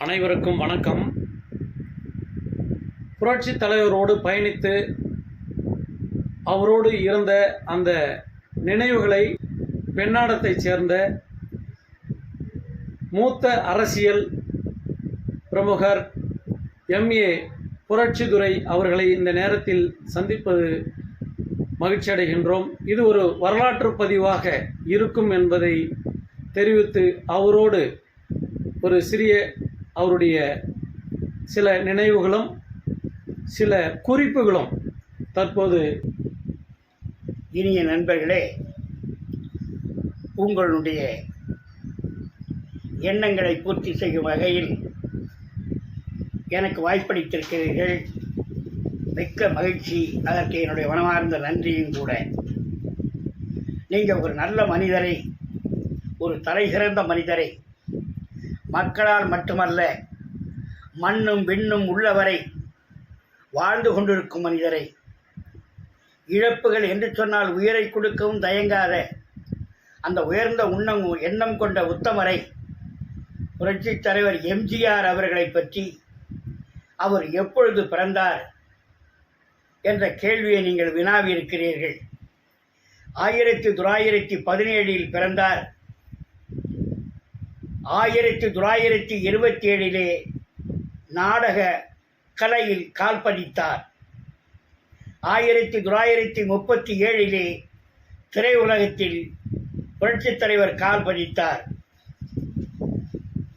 அனைவருக்கும் வணக்கம். புரட்சி தலைவரோடு பயணித்து அவரோடு இருந்த அந்த நினைவுகளை பெண்ணாடத்தைச் சேர்ந்த மூத்த அரசியல் பிரமுகர் எம்ஏ புரட்சிதுரை அவர்களை இந்த நேரத்தில் சந்திப்பது மகிழ்ச்சி அடைகின்றோம் இது ஒரு வரலாற்று பதிவாக இருக்கும் என்பதை தெரிவித்து அவரோடு ஒரு சிறிய அவருடைய சில நினைவுகளும் சில குறிப்புகளும் தற்போது இனிய நண்பர்களே உங்களுடைய எண்ணங்களை பூர்த்தி செய்யும் வகையில் எனக்கு வாய்ப்பளித்திருக்கிறீர்கள் மிக்க மகிழ்ச்சி. அதற்கு என்னுடைய மனமார்ந்த நன்றியும் கூட. நீங்கள் ஒரு நல்ல மனிதரை ஒரு தலைசிறந்த மனிதரை மக்களால் மட்டுமல்ல மண்ணும் விண்ணும் உள்ளவரை வாழ்ந்து கொண்டிருக்கும் மனிதரை. இழப்புகள் என்று சொன்னால் உயிரை கொடுக்கவும் தயங்காத அந்த உயர்ந்த உண்ணம் எண்ணம் கொண்ட உத்தமரை புரட்சித் தலைவர் எம்ஜிஆர் அவர்களை பற்றி அவர் எப்பொழுது பிறந்தார் என்ற கேள்வியை நீங்கள் வினாவி இருக்கிறீர்கள் ஆயிரத்தி தொள்ளாயிரத்தி பதினேழில் பிறந்தார். ஆயிரத்தி தொள்ளாயிரத்தி இருபத்தி ஏழிலே நாடக கலையில் கால்பதித்தார் ஆயிரத்தி தொள்ளாயிரத்தி முப்பத்தி ஏழிலே திரையுலகத்தில் புரட்சித் தலைவர் கால் பதித்தார்.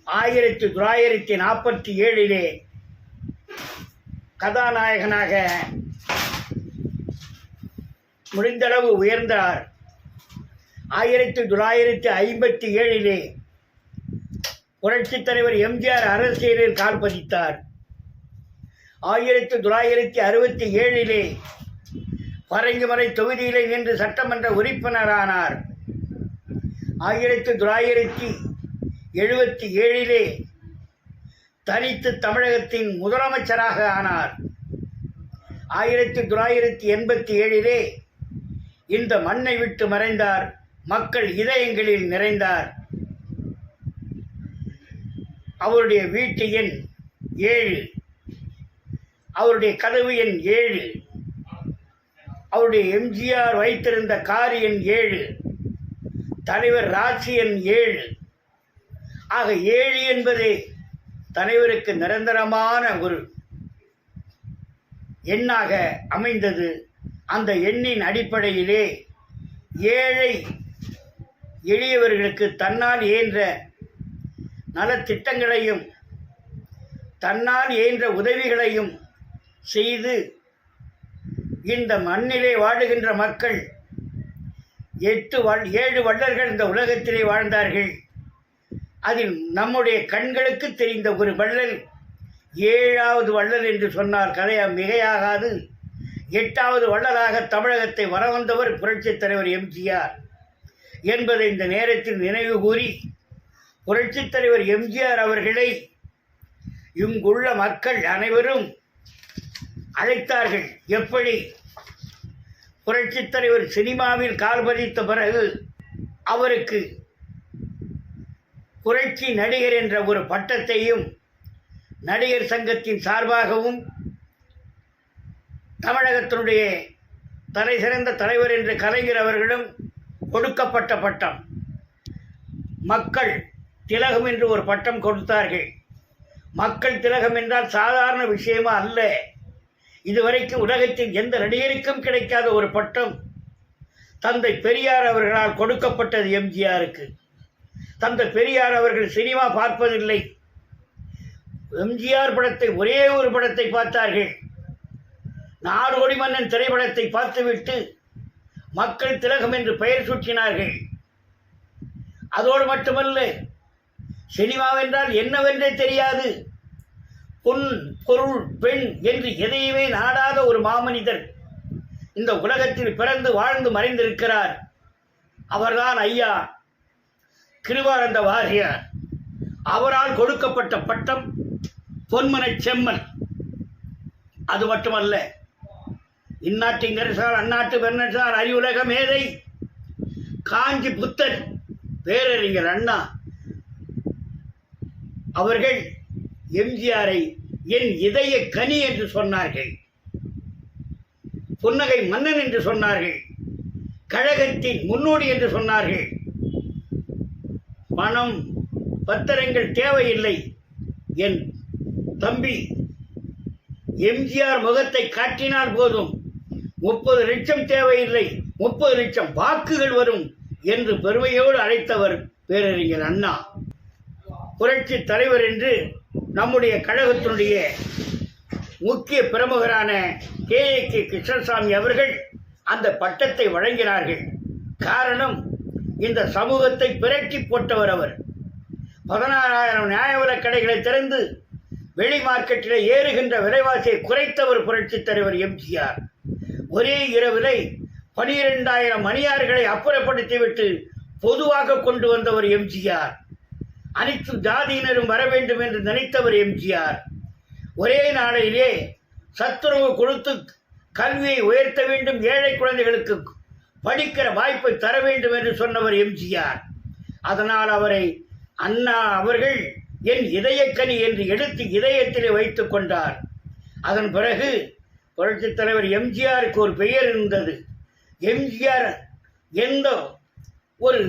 ஆயிரத்தி தொள்ளாயிரத்தி நாற்பத்தி ஏழிலே கதாநாயகனாக முடிந்தளவு உயர்ந்தார். ஆயிரத்தி தொள்ளாயிரத்தி ஐம்பத்தி ஏழிலே புரட்சித் தலைவர் எம்ஜிஆர் அரசியலில் கால் பதித்தார். ஆயிரத்தி தொள்ளாயிரத்தி அறுபத்தி ஏழிலே பரங்கிமலை தொகுதியிலே நின்று சட்டமன்ற உறுப்பினரானார். ஆயிரத்தி தொள்ளாயிரத்தி எழுபத்தி ஏழிலே தனித்து தமிழகத்தின் முதலமைச்சராக ஆனார். ஆயிரத்தி தொள்ளாயிரத்தி எண்பத்தி ஏழிலே இந்த மண்ணை விட்டு மறைந்தார். மக்கள் இதயங்களில் நிறைந்தார். அவருடைய வீட்டு எண் ஏழு. அவருடைய கதவு எண் ஏழு. அவருடைய எம்ஜிஆர் வைத்திருந்த கார் எண் ஏழு. தலைவர் ராசி எண் ஏழு. ஆக ஏழு என்பதே தலைவருக்கு நிரந்தரமான ஒரு எண்ணாக அமைந்தது. அந்த எண்ணின் அடிப்படையிலே ஏழை எளியவர்களுக்கு தன்னால் இயன்ற நலத்திட்டங்களையும் தன்னால் இயன்ற உதவிகளையும் செய்து இந்த மண்ணிலே வாழுகின்ற மக்கள் எட்டு ஏழு வள்ளர்கள் இந்த உலகத்திலே வாழ்ந்தார்கள். அதில் நம்முடைய கண்களுக்கு தெரிந்த ஒரு வள்ளல் ஏழாவது வள்ளல் என்று சொன்னார் கதையா மிகையாகாது. எட்டாவது வள்ளலாக தமிழகத்தை வரவந்தவர் புரட்சித் தலைவர் எம்ஜிஆர் என்பதை இந்த நேரத்தில் நினைவு கூறி புரட்சித் தலைவர் எம்ஜிஆர் அவர்களை இங்குள்ள மக்கள் அனைவரும் அழைத்தார்கள். எப்படி? புரட்சித் தலைவர் சினிமாவில் கால் பதித்த பிறகு அவருக்கு புரட்சி நடிகர் என்ற ஒரு பட்டத்தையும் நடிகர் சங்கத்தின் சார்பாகவும் தமிழகத்தினுடைய தலை சிறந்த தலைவர் என்று கலைஞர் அவர்களும் கொடுக்கப்பட்ட பட்டம். மக்கள் திலகம் என்று ஒரு பட்டம் கொடுத்தார்கள். மக்கள் திலகம் என்றால் சாதாரண விஷயமா அல்ல. இதுவரைக்கும் உலகத்தில் எந்த நடிகருக்கும் கிடைக்காத ஒரு பட்டம். தந்தை பெரியார் அவர்களால் கொடுக்கப்பட்டது எம்ஜிஆருக்கு. தந்தை பெரியார் அவர்கள் சினிமா பார்ப்பதில்லை. எம்ஜிஆர் படத்தை ஒரே ஒரு படத்தை பார்த்தார்கள். நாடோடி மன்னன் திரைப்படத்தை பார்த்துவிட்டு மக்கள் திலகம் என்று பெயர் சூட்டினார்கள். அதோடு மட்டுமல்ல சினிமாவென்றால் என்னவென்றே தெரியாது. பொன் பொருள் பெண் என்று எதையுமே நாடாத ஒரு மாமனிதர் இந்த உலகத்தில் பிறந்து வாழ்ந்து மறைந்திருக்கிறார். அவர்தான் ஐயா கிருவானந்த வாரியார். அவரால் கொடுக்கப்பட்ட பட்டம் பொன்மனை செம்மன். அது மட்டுமல்ல இந்நாட்டின் அரசால் அந்நாட்டு பெருநற்றார் அறிவுலக மேதை காஞ்சி புத்தர் பேரறிஞர் அண்ணா அவர்கள் எம்ஜிஆரை என் இதய கனி என்று சொன்னார்கள். புன்னகை மன்னன் என்று சொன்னார்கள். கழகத்தின் முன்னோடி என்று சொன்னார்கள். பணம் பத்திரங்கள் தேவையில்லை. என் தம்பி எம்ஜிஆர் முகத்தை காட்டினால் போதும். முப்பது லட்சம் தேவையில்லை. முப்பது லட்சம் வாக்குகள் வரும் என்று பெருமையோடு அழைத்தவர் பேரறிஞர் அண்ணா. புரட்சி தலைவர் என்று நம்முடைய கழகத்தினுடைய முக்கிய பிரமுகரான கே. ஏ. கே. கிருஷ்ணசாமி அவர்கள் அந்த பட்டத்தை வழங்கினார்கள். காரணம் இந்த சமூகத்தை பிரட்டி போட்டவர் அவர். பதினாறாயிரம் நியாய விலைக் கடைகளை திறந்து வெளி மார்க்கெட்டில் ஏறுகின்ற விலைவாசியை குறைத்தவர் புரட்சித் தலைவர் எம்ஜிஆர். ஒரே இரவிலை பனிரெண்டாயிரம் மணியார்களை அப்புறப்படுத்திவிட்டு பொதுவாக கொண்டு வந்தவர் எம்ஜிஆர். அனைத்து ஜாதியினரும் வர வேண்டும் என்று நினைத்தவர் எம்ஜிஆர். ஒரே நாளையிலே சத்துணவு கொடுத்து கல்வியை உயர்த்த வேண்டும் ஏழை குழந்தைகளுக்கு படிக்கிற வாய்ப்பை தர வேண்டும் என்று சொன்னவர் எம்ஜிஆர். அதனால் அவரை அண்ணா அவர்கள் என் இதயக்கனி என்று எடுத்து இதயத்திலே வைத்து கொண்டார். அதன் பிறகு புரட்சித் தலைவர் எம்ஜிஆருக்கு ஒரு பெயர் இருந்தது. எம்ஜிஆர் எந்த ஒரு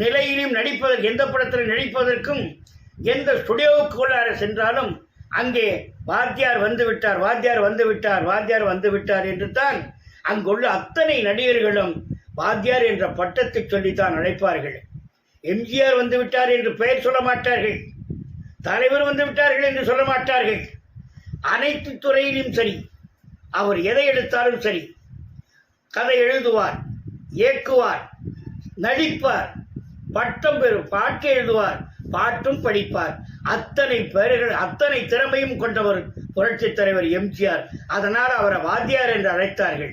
நிலையிலும் நடிப்பதற்கு எந்த படத்தில் நடிப்பதற்கும் எந்த ஸ்டுடியோவுக்குள்ளார சென்றாலும் அங்கே வாத்தியார் வந்து விட்டார் வாத்தியார் வந்து விட்டார் வாத்தியார் வந்து விட்டார் என்று தான் அங்குள்ள அத்தனை நடிகர்களும் வாத்தியார் என்ற பட்டத்தை சொல்லித்தான் அழைப்பார்கள். எம்ஜிஆர் வந்து விட்டார் என்று பெயர் சொல்ல மாட்டார்கள். தலைவர் வந்து விட்டார்கள் என்று சொல்ல மாட்டார்கள். அனைத்து துறையிலும் சரி அவர் எதை எடுத்தாலும் சரி கதை எழுதுவார் இயக்குவார் நடிப்பார் பட்டம் பெறும் பாட்டு எழுதுவார் பாட்டும் படிப்பார். அத்தனை பெயர்கள் அத்தனை திறமையும் கொண்டவர் புரட்சி தலைவர் எம்ஜிஆர். அதனால் அவரை வாத்தியார் என்று அழைத்தார்கள்.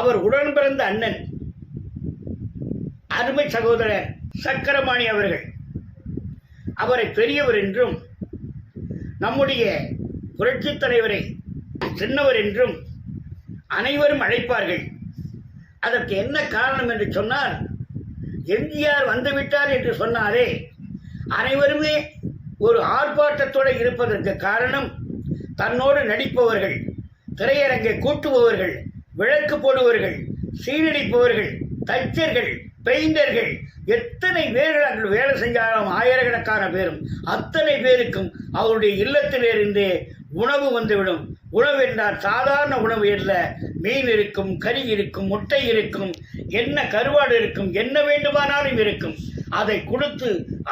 அவர் உடன் பிறந்த அண்ணன் அருமை சகோதரர் சக்கரபாணி அவர்கள். அவரை பெரியவர் என்றும் நம்முடைய புரட்சித் தலைவரை சின்னவர் என்றும் அனைவரும் அழைப்பார்கள். அதற்கு என்ன காரணம் என்று சொன்னால் எம்ஜிஆர் வந்துவிட்டார் என்று சொன்னாரே. அனைவருமே ஒரு ஆர்ப்பாட்டத்தோடு இருப்பதற்கு காரணம் தன்னோடு நடிப்பவர்கள் திரையரங்கை கூட்டுபவர்கள் விளக்கு போடுவர்கள் சீரடிப்பவர்கள் தச்சர்கள் பெயிண்டர்கள் எத்தனை பேர்கள் அங்கு வேலை செஞ்சாலும் ஆயிரக்கணக்கான பேரும் அத்தனை பேருக்கும் அவருடைய இல்லத்திலிருந்தே உணவு வந்துவிடும். உணவு என்றால் சாதாரண உணவு அல்ல. மீன் இருக்கும் கறி இருக்கும் முட்டை இருக்கும் என்ன கருவாடு இருக்கும் என்ன வேண்டுமானாலும் இருக்கும். அதை கொடுத்து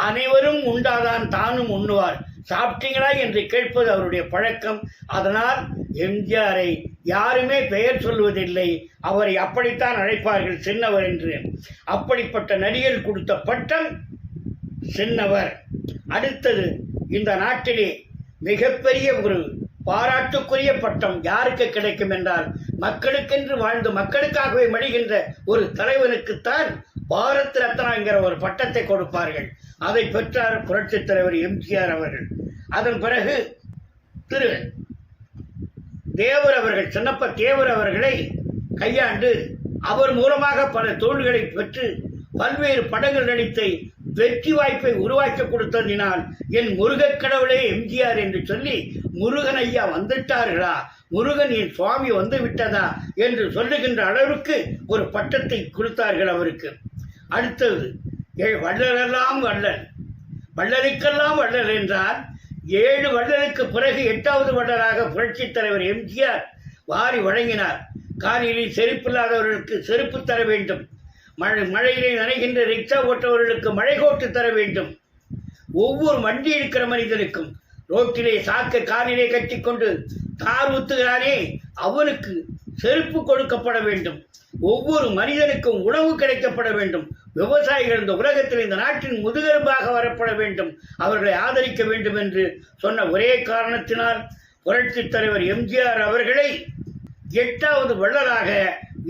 அனைவரும் உண்டாதான் தானும் உண்ணுவார். சாப்பிட்டீங்களா என்று கேட்பது அவருடைய பழக்கம். அதனால் எம்ஜிஆரை யாருமே பெயர் சொல்வதில்லை அவரை அப்படித்தான் அழைப்பார்கள் சின்னவர் என்று. அப்படிப்பட்ட நடிகர் கொடுத்த பட்டம் சின்னவர். அடுத்தது இந்த நாட்டிலே மிகப்பெரிய ஒரு பாராட்டுக்குரிய பட்டம் யாருக்கு கிடைக்கும் என்றால் மக்களுக்கென்று வாழ்ந்து மக்களுக்காகவே மடிகின்ற ஒரு தலைவனுக்குத்தான் பாரத் ரத்னா என்கிற ஒரு பட்டத்தை கொடுப்பார்கள். அதை பெற்றார் புரட்சித் தலைவர் எம்ஜிஆர் அவர்கள். அதன் பிறகு திரு தேவர் அவர்கள் சின்னப்ப தேவர் அவர்களை கையாண்டு அவர் மூலமாக பல தொழில்களை பெற்று பல்வேறு படங்கள் நடித்தை வெற்றி வாய்ப்பை உருவாக்கி கொடுத்ததினால் என் முருகக் கடவுளே எம்ஜிஆர் என்று சொல்லி முருகன் ஐயா வந்துட்டார்களா? முருகன் என் சுவாமி வந்து விட்டதா என்று சொல்லுகின்ற அளவுக்கு ஒரு பட்டத்தை கொடுத்தார்கள் அவருக்கு. அடுத்தது ஏ வள்ளலெல்லாம் வள்ளல். வள்ளலுக்கெல்லாம் வள்ளல் என்றால் ஏழு வள்ளலுக்கு பிறகு எட்டாவது வள்ளலாக புரட்சித் தலைவர் எம்ஜிஆர் வாரி வழங்கினார். காலையில் செருப்பில்லாதவர்களுக்கு செருப்பு தர வேண்டும். மழை மழையிலே நனைகின்ற ரிக்ஷா ஓட்டவர்களுக்கு மழை கோட்டு தர வேண்டும். ஒவ்வொரு வண்டி இருக்கிற மனிதனுக்கும் ரோட்டிலே சாக்க காரிலே கட்டிக்கொண்டு தார் ஊத்துகிறானே அவனுக்கு செருப்பு கொடுக்கப்பட வேண்டும். ஒவ்வொரு மனிதனுக்கும் உணவு கிடைக்கப்பட வேண்டும். விவசாயிகள் இந்த உலகத்தில் இந்த நாட்டின் முதுகெலும்பாக வரப்பட வேண்டும். அவர்களை ஆதரிக்க வேண்டும் என்று சொன்ன ஒரே காரணத்தினால் புரட்சித் தலைவர் எம்ஜிஆர் அவர்களை எட்டாவது வள்ளலாக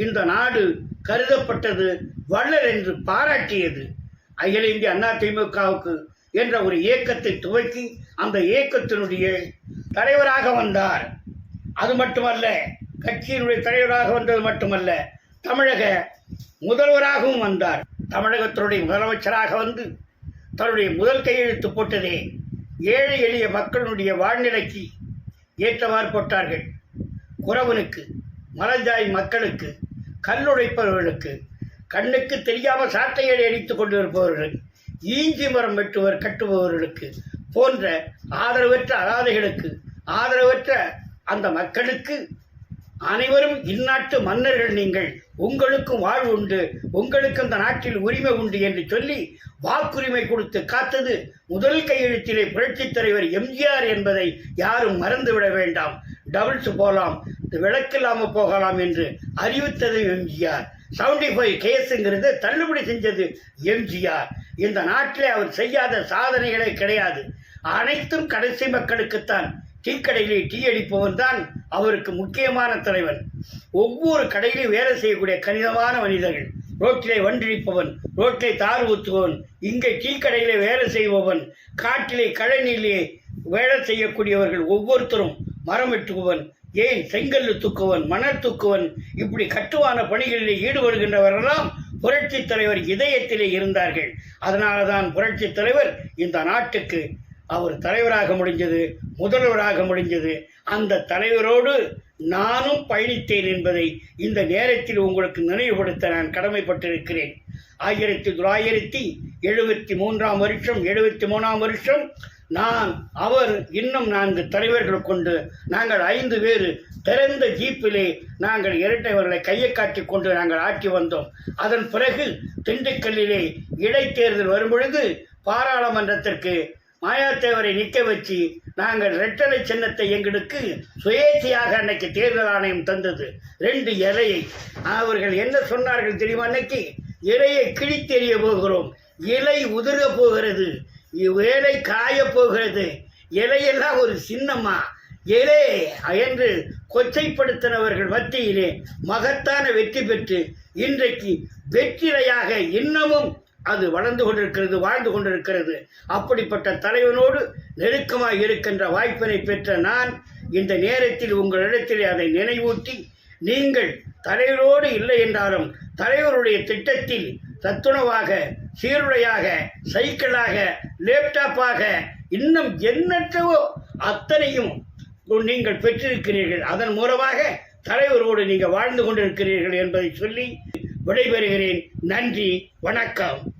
இந்த நாடு கருதப்பட்டது வள்ளல் என்று பாராட்டியது. அகில இந்திய அண்ணா திமுகவுக்கு என்ற ஒரு இயக்கத்தை துவக்கி அந்த இயக்கத்தினுடைய தலைவராக வந்தார். அது மட்டுமல்ல கட்சியினுடைய தலைவராக வந்தது மட்டுமல்ல தமிழக முதல்வராகவும் வந்தார். தமிழகத்தினுடைய முதலமைச்சராக வந்து தன்னுடைய முதல் கையெழுத்து போட்டதே ஏழை எளிய மக்களுடைய வாழ்நிலைக்கு ஏற்றவாறு போட்டார்கள். குறவனுக்கு மலஞ்சாய் மக்களுக்கு கல்லுழைப்பவர்களுக்கு கண்ணுக்கு தெரியாமல் சாட்டையடி அடித்துக் கொண்டிருப்பவர்கள் ஈஞ்சி மரம் வெட்டுவர் கட்டுபவர்களுக்கு போன்ற ஆதரவற்ற அராதைகளுக்கு ஆதரவற்ற அந்த மக்களுக்கு அனைவரும் இந்நாட்டு மன்னர்கள் நீங்கள் உங்களுக்கும் வாழ்வு உண்டு உங்களுக்கு அந்த நாட்டில் உரிமை உண்டு என்று சொல்லி வாக்குரிமை கொடுத்து காத்தது முதல் கையெழுத்திலே புரட்சித் தலைவர் எம்ஜிஆர் என்பதை யாரும் மறந்துவிட வேண்டாம். டபுள்ஸ் போகலாம் விளக்கில்லாமல் போகலாம் என்று அறிவித்தது எம்ஜிஆர். செவன்டி ஃபைவ் கேஸுங்கிறது தள்ளுபடி செஞ்சது எம்ஜிஆர். இந்த நாட்டிலே அவர் செய்யாத சாதனைகளே கிடையாது. அனைத்தும் கடைசி மக்களுக்குத்தான். டீ கடையிலே டீ அடிப்பவன் தான் அவருக்கு முக்கியமான தலைவன் ஒவ்வொரு கடையிலும் வேலை செய்யக்கூடிய கணிதமான மனிதர்கள். ரோட்டிலே வண்டிழிப்பவன் ரோட்டிலே தார் ஊற்றுபவன் இங்கே டீ கடையிலே வேலை செய்பவன் காட்டிலே கழனியிலே வேலை செய்யக்கூடியவர்கள் ஒவ்வொருத்தரும் மரம் வெட்டுபவன் ஏன் செங்கல்லு தூக்குவன் மணல் தூக்குவன் இப்படி கட்டுவான பணிகளிலே ஈடுபடுகின்றவரெல்லாம் புரட்சித் தலைவர் இதயத்திலே இருந்தார்கள். அதனால தான் புரட்சித் தலைவர் இந்த நாட்டுக்கு அவர் தலைவராக முடிஞ்சது முதல்வராக முடிஞ்சது. அந்த தலைவரோடு நானும் பயணித்தேன் என்பதை இந்த நேரத்தில் உங்களுக்கு நினைவுபடுத்த நான் கடமைப்பட்டிருக்கிறேன். ஆயிரத்தி தொள்ளாயிரத்தி எழுபத்தி மூன்றாம் வருஷம் எழுபத்தி மூணாம் வருஷம் நான் அவர் இன்னும் நான்கு தலைவர்கள் கொண்டு நாங்கள் ஐந்து பேர் திறந்த ஜீப்பிலே நாங்கள் இரட்டைவர்களை கையை காட்டி கொண்டு நாங்கள் ஆட்சி வந்தோம். அதன் பிறகு திண்டுக்கல்லிலே இடைத்தேர்தல் வரும்பொழுது பாராளுமன்றத்திற்கு மாயாத்தேவரை நிற்க வச்சு நாங்கள் ரெட்டலை சின்னத்தை எங்களுக்கு சுயேட்சையாக அன்னைக்கு தேர்தல் ஆணையம் தந்தது. ரெண்டு இலையை. அவர்கள் என்ன சொன்னார்கள் தெரியுமா அன்னைக்கு? இலையை கிழித்தெறிய போகிறோம். இலை உதிர போகிறது. வேலை காயப்போகிறது இலையெல்லாம் ஒரு சின்னம்மா. எலே என்று கொச்சைப்படுத்தினவர்கள் மத்தியிலே மகத்தான வெற்றி பெற்று இன்றைக்கு வெற்றிலையாக இன்னமும் அது வளர்ந்து கொண்டிருக்கிறது வாழ்ந்து கொண்டிருக்கிறது. அப்படிப்பட்ட தலைவனோடு நெருக்கமாக இருக்கின்ற வாய்ப்பினை பெற்ற நான் இந்த நேரத்தில் உங்களிடத்தில் அதை நினைவூட்டி நீங்கள் தலைவரோடு இல்லை என்றாலும் தலைவருடைய திட்டத்தில் சத்துணவாக சீருடையாக சைக்கிளாக லேப்டாப்பாக இன்னும் எண்ணற்றவோ அத்தனையும் நீங்கள் பெற்றிருக்கிறீர்கள். அதன் மூலமாக தலைவரோடு நீங்கள் வாழ்ந்து கொண்டிருக்கிறீர்கள் என்பதை சொல்லி விடைபெறுகிறேன். நன்றி வணக்கம்.